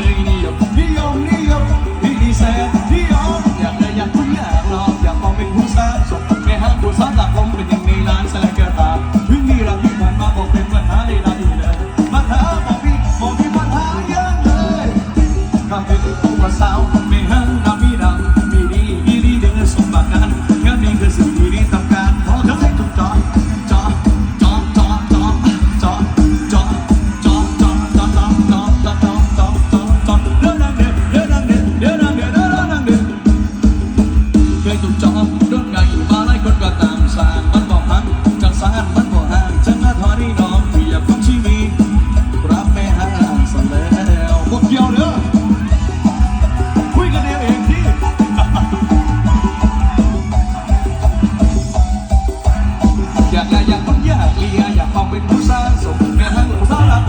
เลยนิยมนิยมนิยมนิยนนิยมอยากได้อยากคุณอยากลองอยากมองเป็นผู้แสแค่ฮัวซ้ำหลักลมเป็นย่างนร้านแซ่บกระตาวิ่งดีรังที่ผ่นมาบอกเป็นปัญหาเลร้านอยู่เลยปัญหาบอกพี่บอกพี่ปัญหายอะเลยคำเดียวตัสาว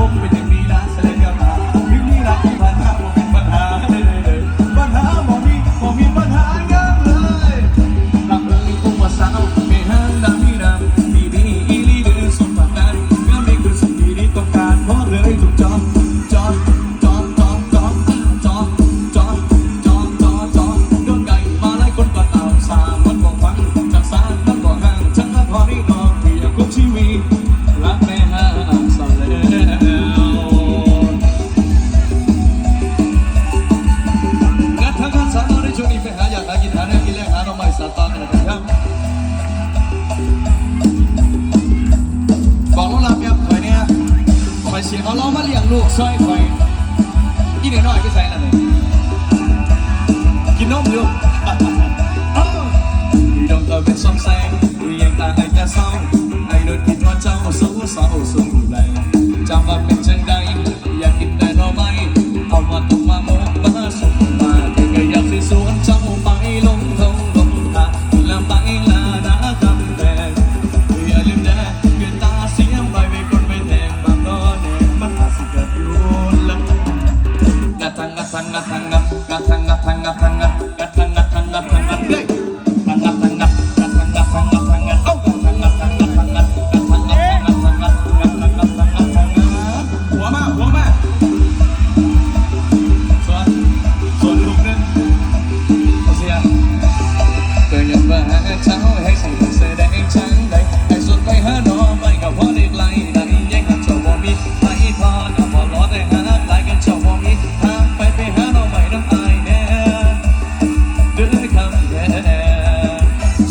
home with สิเขาเรามาเลี้ยงลูกซอยไฟยกินน้อยก็ใส่ละเลยกินนมลูกดมกดอเป็นสองแสงดูยังตาไอ้แต่เศร้าไอ้โดนกินว่าเจ้าสู้สาว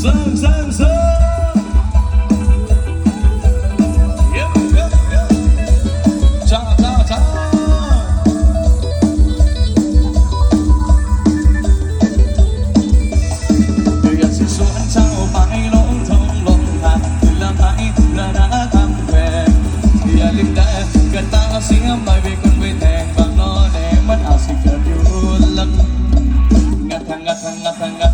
dương dương dương yeah, yeah, yeah. Cha, thông lòng thẳng Từ làm mãi là đã thăm về Thì là linh tế ta sẽ bởi vì con với thèm Và lo để mất áo xin cờ yêu lắm Ngạc thằng ngạc thằng ngạc thằng